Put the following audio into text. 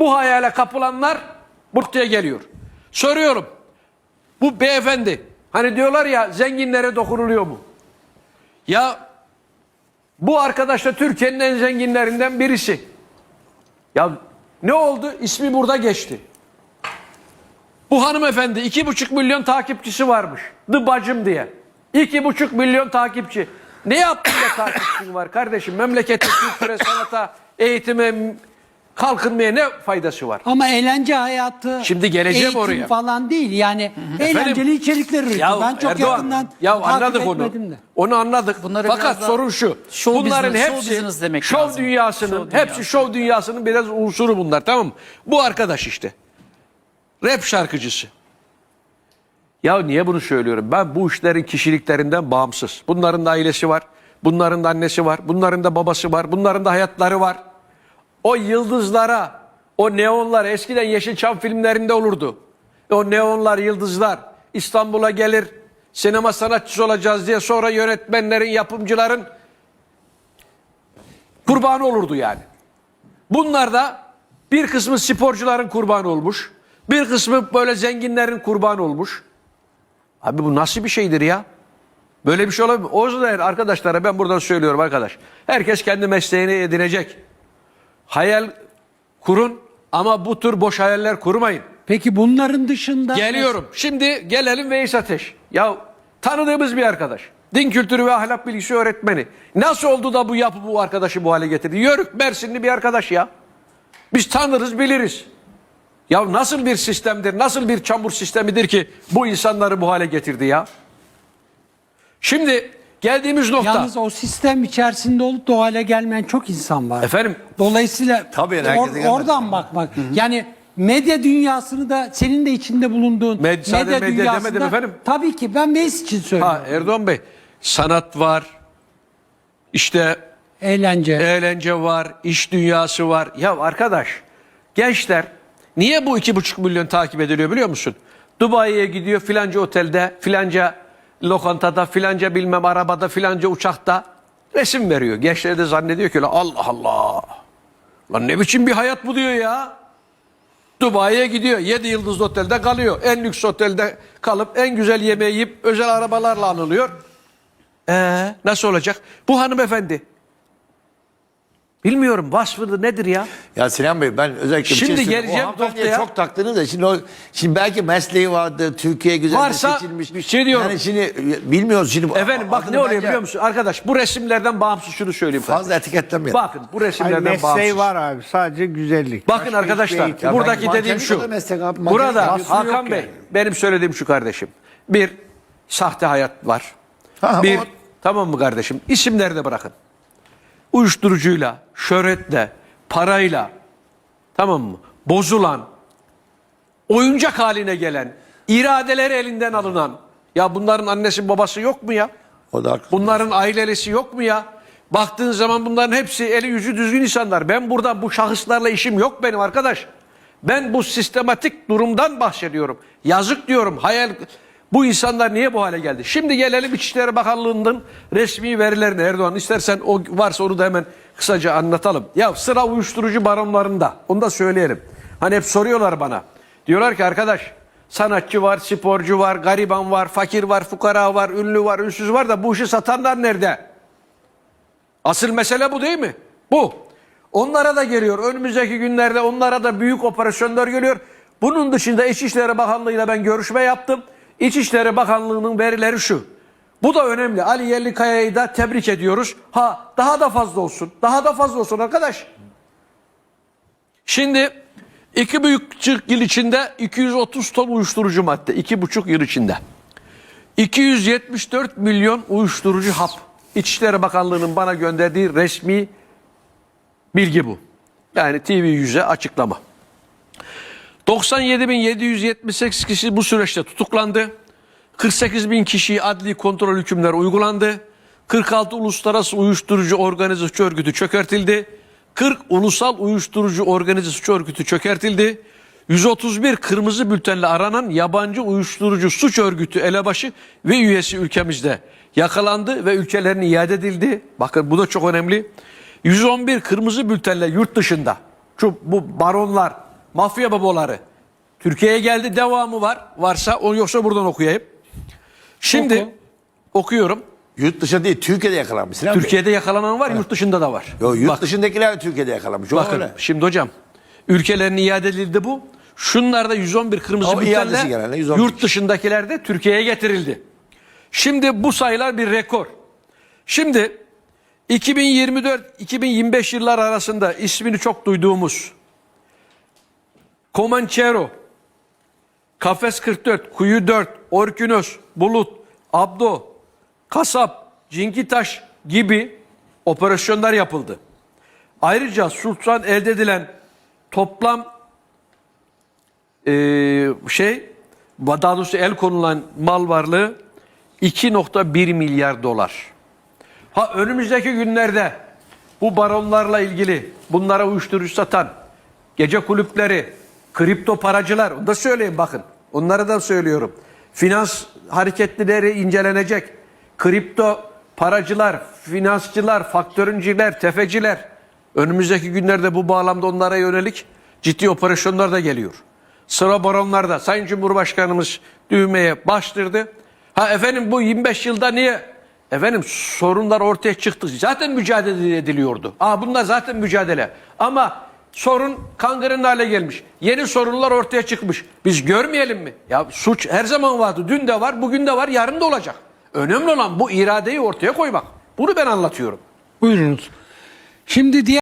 Bu hayale kapılanlar buraya geliyor. Soruyorum. Bu beyefendi hani diyorlar ya zenginlere dokunuluyor mu? Ya bu arkadaş da Türkiye'nin en zenginlerinden birisi. Ya ne oldu? İsmi burada geçti. Bu hanımefendi iki buçuk milyon takipçisi varmış. The Bacım diye. İki buçuk milyon takipçi. Ne yaptın da takipçin var kardeşim? Memlekete, kültüre, sanata, eğitime, kalkınmaya ne faydası var? Ama eğlence hayatı Şimdi geleceğim eğitim oraya. falan değil. Yani eğlenceli içerikler üretiyor. Ben çok Erdoğan, yakından ya takip anladık onu. etmedim de. Onu anladık. Bunları Fakat biraz daha sorun şu. show bunların business, show hepsi business demek şov lazım. dünyasının, Show hepsi dünyası. şov dünyasının biraz unsuru bunlar tamam mı? Bu arkadaş işte. Rap şarkıcısı. Ya niye bunu söylüyorum? Ben bu işlerin kişiliklerinden bağımsız. Bunların da ailesi var. Bunların da annesi var. Bunların da babası var. Bunların da hayatları var. O yıldızlara, o neonlar eskiden Yeşilçam filmlerinde olurdu. O neonlar, yıldızlar İstanbul'a gelir, sinema sanatçısı olacağız diye sonra yönetmenlerin, yapımcıların kurbanı olurdu yani. Bunlar da bir kısmı sporcuların kurbanı olmuş. Bir kısmı böyle zenginlerin kurbanı olmuş. Abi bu nasıl bir şeydir ya? Böyle bir şey olabilir? O yüzden arkadaşlara ben buradan söylüyorum arkadaş. Herkes kendi mesleğini edinecek. Hayal kurun ama bu tür boş hayaller kurmayın. Peki bunların dışında Geliyorum. Şimdi gelelim Veys Ateş. Ya tanıdığımız bir arkadaş. Din kültürü ve ahlak bilgisi öğretmeni. Nasıl oldu da bu yapı bu arkadaşı bu hale getirdi? Yörük Mersinli bir arkadaş ya. Biz tanırız biliriz. Ya nasıl bir sistemdir, nasıl bir çamur sistemidir ki bu insanları bu hale getirdi ya? Şimdi geldiğimiz nokta. Yalnız o sistem içerisinde olup da o hale gelmeyen çok insan var. Efendim Dolayısıyla Tabii, or- oradan bakmak. Yani medya dünyasını da senin de içinde bulunduğun Med- sadece medya demedim efendim. Tabii ki ben Meis için söylüyorum. ha, Erdoğan Bey sanat var, işte Eğlence. eğlence var, iş dünyası var. Ya arkadaş gençler niye bu iki buçuk milyon takip ediliyor biliyor musun? Dubai'ye gidiyor filanca otelde, filanca lokantada, filanca bilmem arabada, filanca uçakta resim veriyor. Gençler de zannediyor ki Allah Allah. Lan ne biçim bir hayat bu diyor ya. Dubai'ye gidiyor. 7 yıldızlı otelde kalıyor. En lüks otelde kalıp en güzel yemeği yiyip özel arabalarla anılıyor. Ee, nasıl olacak? Bu hanımefendi. Bilmiyorum vasfı nedir ya? Ya Sinan Bey ben özellikle Şimdi bir şey söyleyeyim. geleceğim O noktaya. çok taktınız da şimdi o şimdi belki mesleği vardı Türkiye güzel Varsa seçilmiş. bir şey diyorum. Yani şimdi e, bilmiyoruz şimdi. Efendim bak ne oluyor bence biliyor musun? Arkadaş bu resimlerden bağımsız şunu söyleyeyim. Fazla etiketlemeyelim. Bakın bu Hayır, resimlerden mesleği bağımsız. var abi sadece güzellik. Bakın Başka arkadaşlar Ya buradaki ben- dediğim şu. meslek abi, Burada Hakan Bey yani. benim söylediğim şu kardeşim. Bir sahte hayat var. Ha, bir o- tamam mı kardeşim? İsimleri de bırakın. Uyuşturucuyla, şöhretle, parayla tamam mı? Bozulan, oyuncak haline gelen, iradeleri elinden alınan ya bunların annesi babası yok mu ya? O da haklı. Bunların ailelisi yok mu ya? Baktığın zaman bunların hepsi eli yüzü düzgün insanlar. Ben burada bu şahıslarla işim yok benim arkadaş. Ben bu sistematik durumdan bahsediyorum. Yazık diyorum. Hayal bu insanlar niye bu hale geldi? Şimdi gelelim İçişleri Bakanlığı'nın resmi verilerine Erdoğan. istersen o varsa onu da hemen kısaca anlatalım. Ya sıra uyuşturucu baronlarında. Onu da söyleyelim. Hani hep soruyorlar bana. Diyorlar ki arkadaş sanatçı var, sporcu var, gariban var, fakir var, fukara var, ünlü var, ünsüz var da bu işi satanlar nerede? Asıl mesele bu değil mi? Bu. Onlara da geliyor. Önümüzdeki günlerde onlara da büyük operasyonlar geliyor. Bunun dışında İçişleri Bakanlığı'yla ben görüşme yaptım. İçişleri Bakanlığı'nın verileri şu. Bu da önemli. Ali Yerlikaya'yı da tebrik ediyoruz. Ha daha da fazla olsun. Daha da fazla olsun arkadaş. Şimdi iki buçuk yıl içinde 230 ton uyuşturucu madde. iki buçuk yıl içinde. 274 milyon uyuşturucu hap. İçişleri Bakanlığı'nın bana gönderdiği resmi bilgi bu. Yani TV yüze açıklama. 97.778 kişi bu süreçte tutuklandı. 48 bin kişiye adli kontrol hükümleri uygulandı. 46 uluslararası uyuşturucu organize suç örgütü çökertildi. 40 ulusal uyuşturucu organize suç örgütü çökertildi. 131 kırmızı bültenle aranan yabancı uyuşturucu suç örgütü elebaşı ve üyesi ülkemizde yakalandı ve ülkelerine iade edildi. Bakın bu da çok önemli. 111 kırmızı bültenle yurt dışında şu bu baronlar mafya babaları. Türkiye'ye geldi devamı var. Varsa o yoksa buradan okuyayım. Şimdi Oku. okuyorum. Yurt dışı değil Türkiye'de yakalanmış. Sinan Bey. Türkiye'de yakalanan var, yurt dışında da var. Yo, yurt Bak, dışındakiler Türkiye'de yakalanmış. O bakın öyle. şimdi hocam ülkelerin iade edildi bu. Şunlarda 111 kırmızı O iadesi bültenle genelde 111. yurt dışındakiler de Türkiye'ye getirildi. Şimdi bu sayılar bir rekor. Şimdi 2024-2025 yıllar arasında ismini çok duyduğumuz Comanchero, Kafes 44, Kuyu 4, Orkinos, Bulut, Abdo, Kasap, Cinkitaş gibi operasyonlar yapıldı. Ayrıca Sultan elde edilen toplam eee, şey daha doğrusu el konulan mal varlığı 2.1 milyar dolar. Ha önümüzdeki günlerde bu baronlarla ilgili bunlara uyuşturucu satan gece kulüpleri, kripto paracılar onu da söyleyeyim bakın. Onları da söylüyorum. Finans hareketlileri incelenecek. Kripto paracılar, finansçılar, faktörüncüler, tefeciler önümüzdeki günlerde bu bağlamda onlara yönelik ciddi operasyonlar da geliyor. Sıra baronlarda Sayın Cumhurbaşkanımız düğmeye bastırdı. Ha efendim bu 25 yılda niye? Efendim sorunlar ortaya çıktı. Zaten mücadele ediliyordu. Aa bunlar zaten mücadele. Ama sorun kangren hale gelmiş. Yeni sorunlar ortaya çıkmış. Biz görmeyelim mi? Ya suç her zaman vardı. Dün de var, bugün de var, yarın da olacak. Önemli olan bu iradeyi ortaya koymak. Bunu ben anlatıyorum. Buyurunuz. Şimdi diğer